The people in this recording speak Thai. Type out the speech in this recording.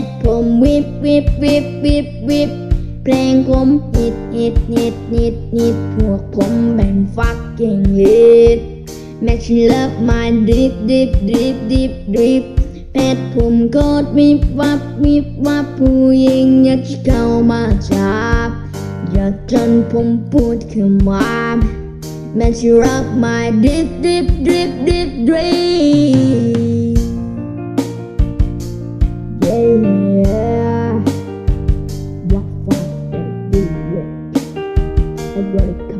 ชรผมวิบวิบวิบวิบวิบเพลงผมฮิตฮิตฮิตฮิตฮิตพวกผมเป็นฟักเกิ้งลิดแม็กซ์เลิฟมาดิบดิบดิบดิบดิบเพชรผมโคตรวิบวับวิบวับผู้หญิงอยากเข้ามาจับอยากจนผมพูดคำว่า Man, she rock my dip, dip, drip, dip, drip. and welcome.